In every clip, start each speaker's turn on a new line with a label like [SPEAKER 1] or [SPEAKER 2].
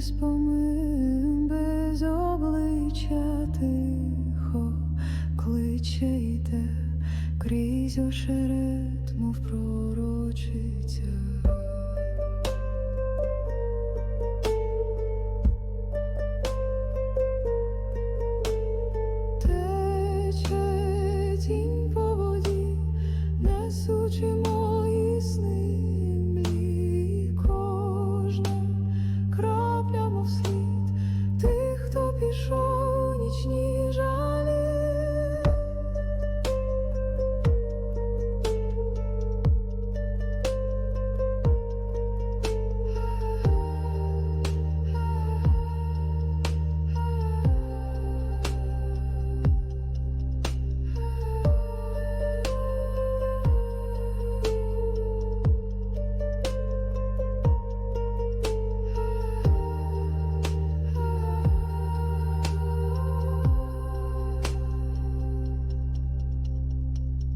[SPEAKER 1] Спомин без облич.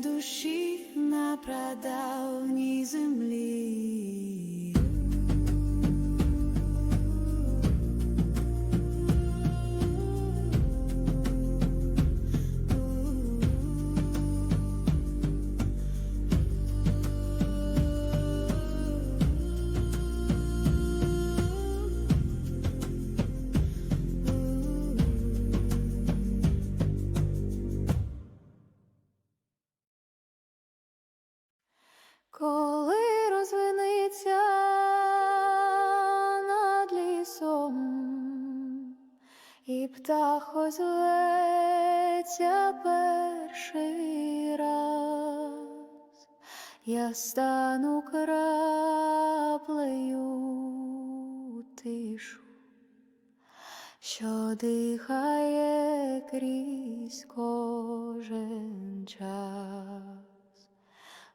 [SPEAKER 1] душі на прадавній землі. Птах озветься перший раз, я стану краплею тишу, що дихає крізь кожен час,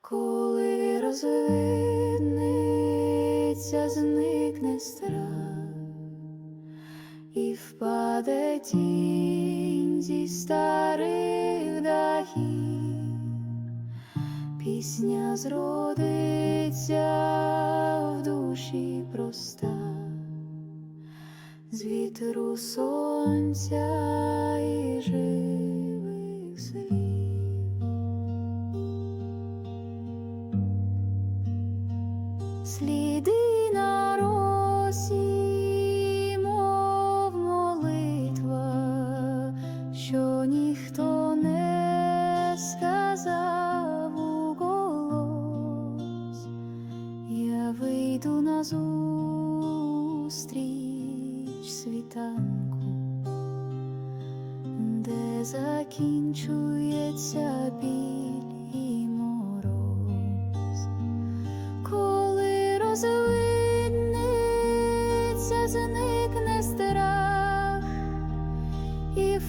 [SPEAKER 1] коли розвидниться, зникне страх і впаде тінь зі старих дахів, пісня зродиться в душі проста, з вітру сонця і живих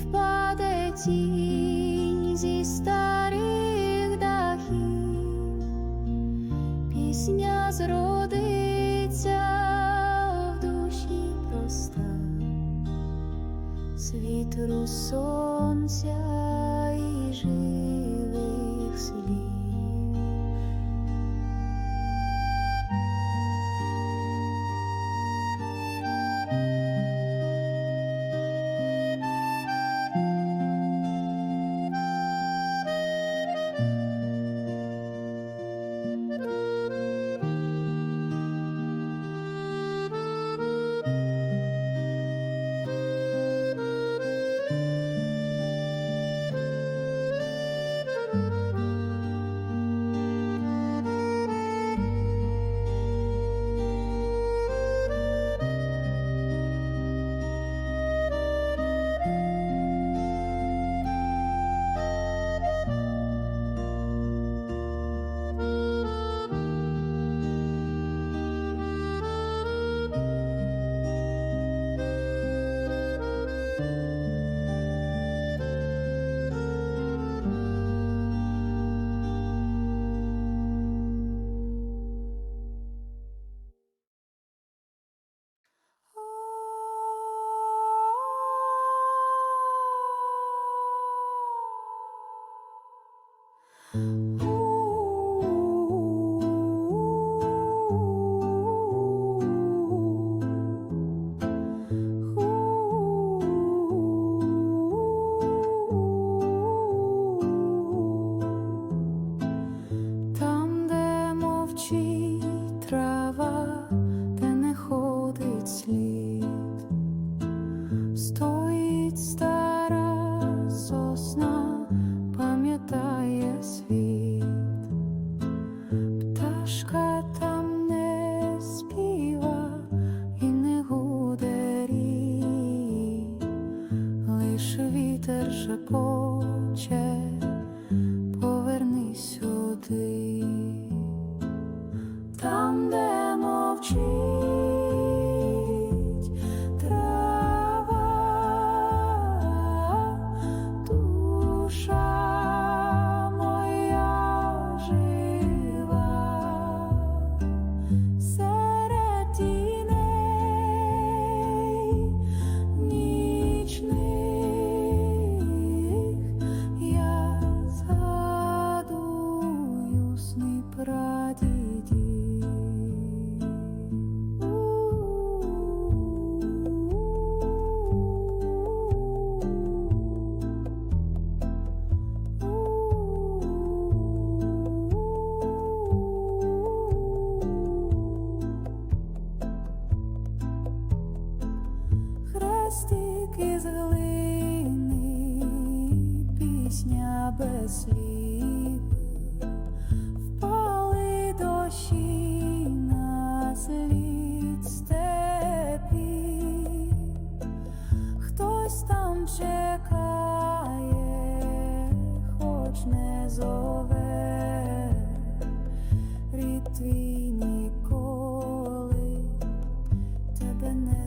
[SPEAKER 1] впаде тінь зі старих дахів, пісня зродиться в душі проста, з сонця вітер шепоче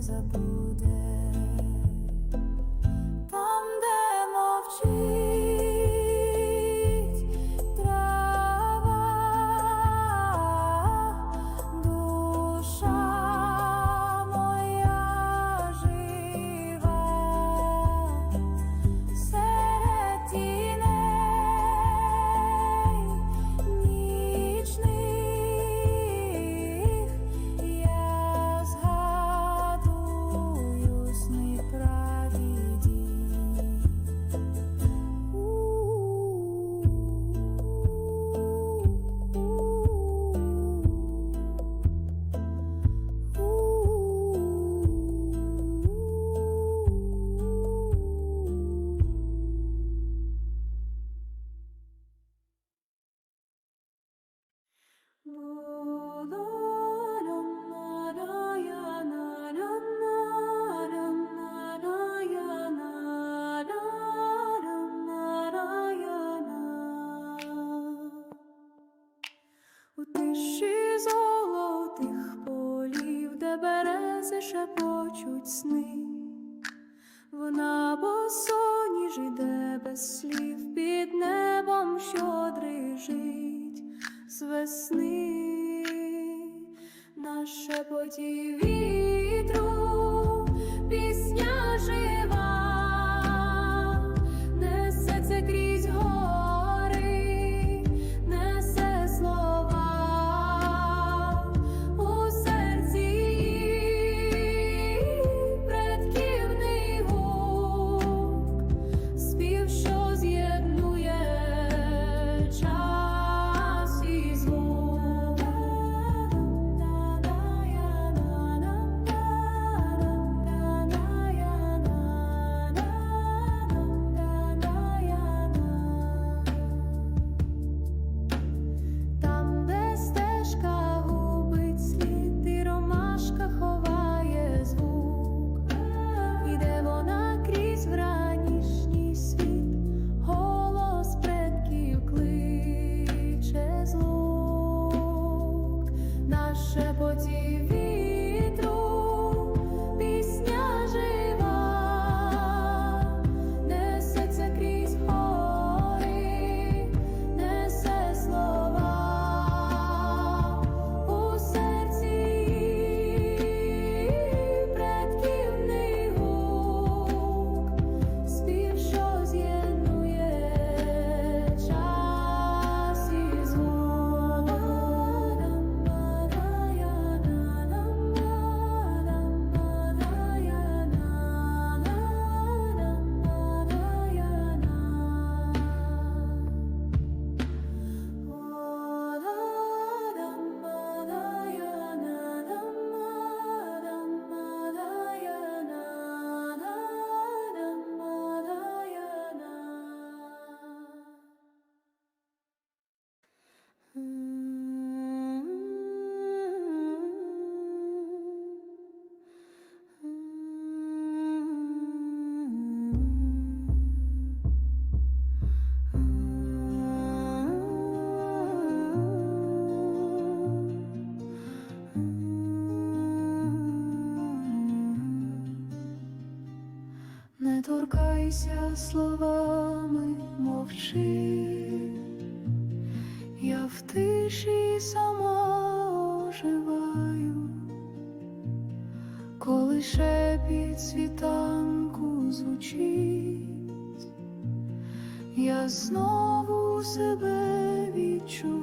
[SPEAKER 1] as a breeze. шепоті вітру. Прикрийся словами мовчи, я в тиші сама оживаю, коли шепіт світанку звучить, я знову себе відчую.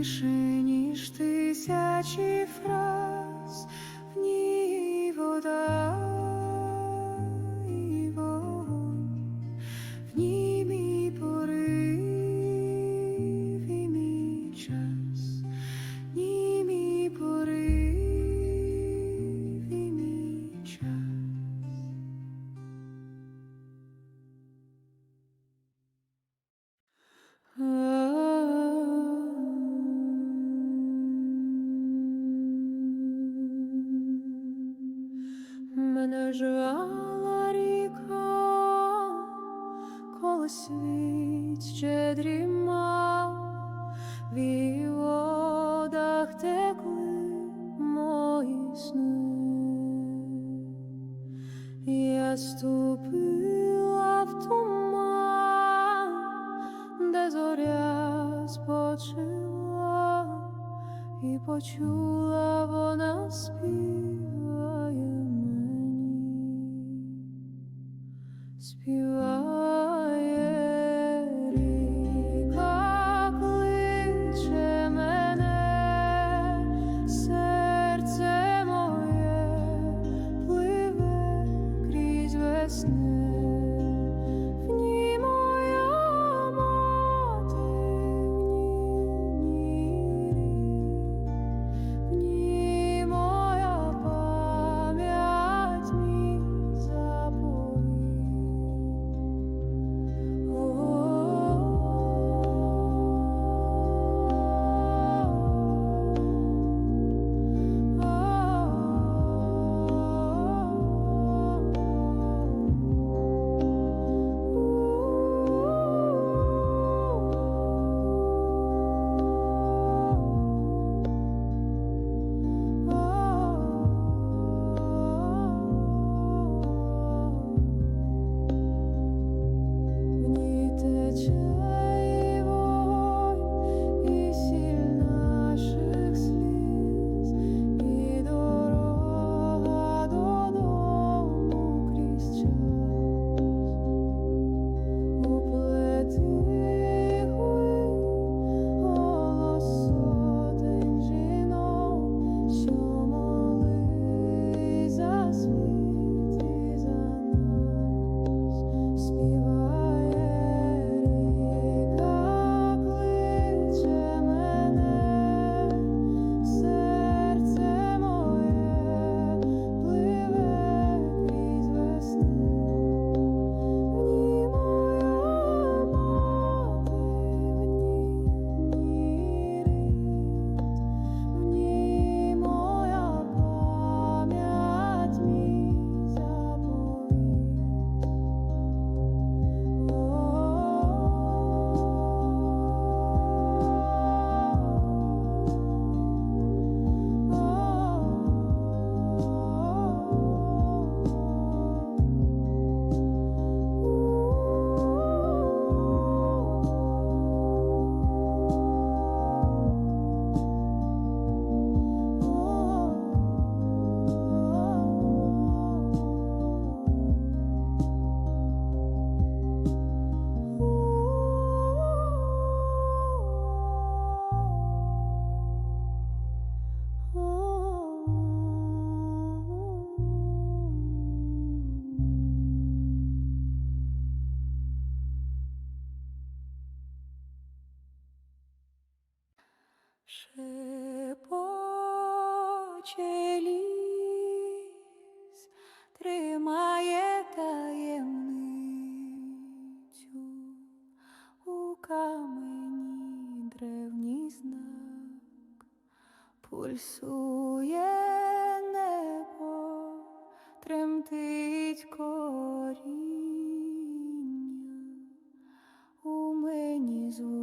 [SPEAKER 1] тише, ніж тисячі фраз. світ ще дрімав, в її водах текли мої сни, я ступила в туман, де зоря спочила, і почула вона спів.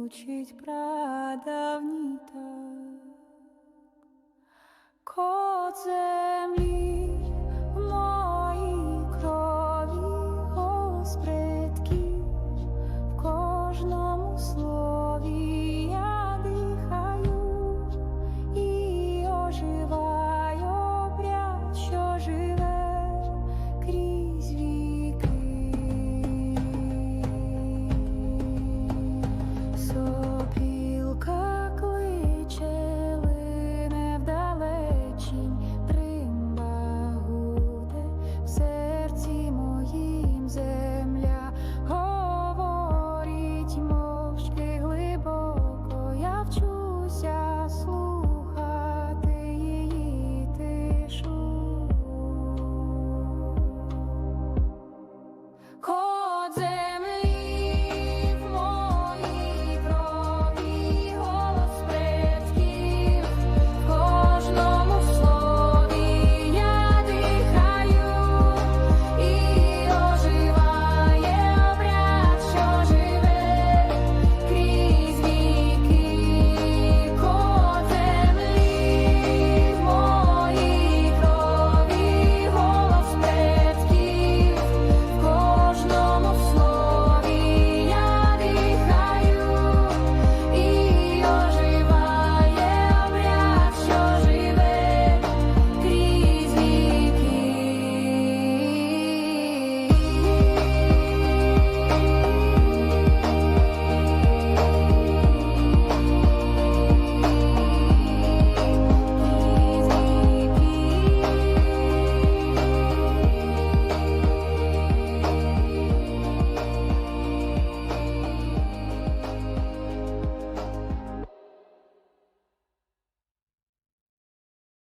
[SPEAKER 1] Коріння, у звучить правда.